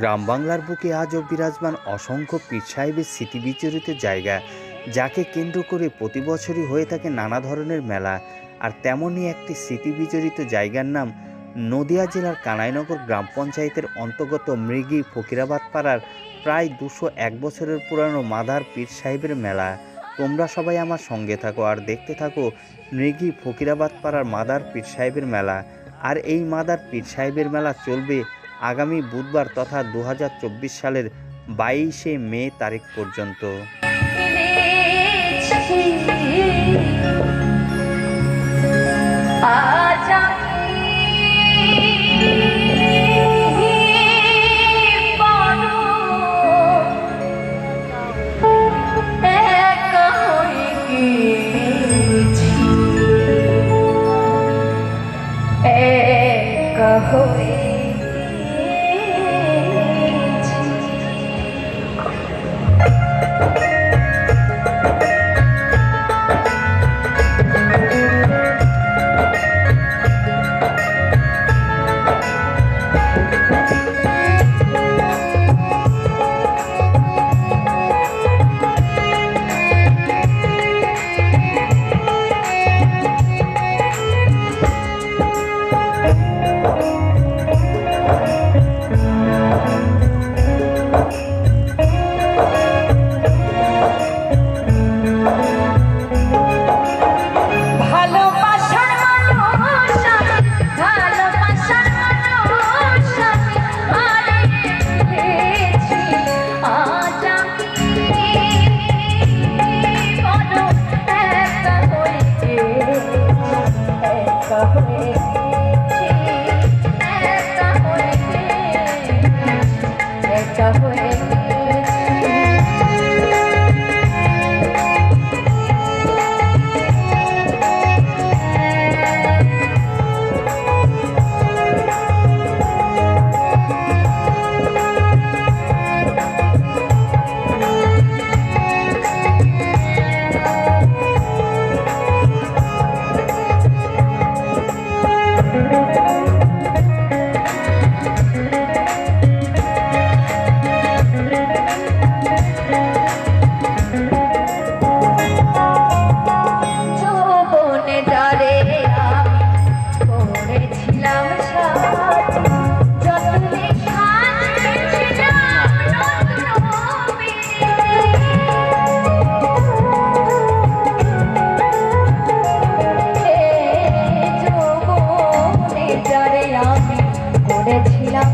গ্রাম বাংলার বুকে আজও বিরাজমান অসংখ্য পীর সাহেবের স্মৃতি বিচরিত জায়গা, যাকে কেন্দ্র করে প্রতি বছরই হয়ে থাকে নানা ধরনের মেলা। আর তেমনই একটি স্মৃতি বিচরিত জায়গার নাম নদিয়া জেলার কানাইনগর গ্রাম পঞ্চায়েতের অন্তর্গত মৃগী ফকিরাবাদ পাড়ার প্রায় দুশো এক বছরের পুরানো মাদার পীর সাহেবের মেলা। তোমরা সবাই আমার সঙ্গে থাকো আর দেখতে থাকো মৃগী ফকিরাবাদ পাড়ার মাদার পীর সাহেবের মেলা। আর এই মাদার পীর সাহেবের মেলা চলবে আগামী বুধবার তথা দু হাজার চব্বিশ সালের বাইশে মে তারিখ পর্যন্ত। আজ করেছিলাম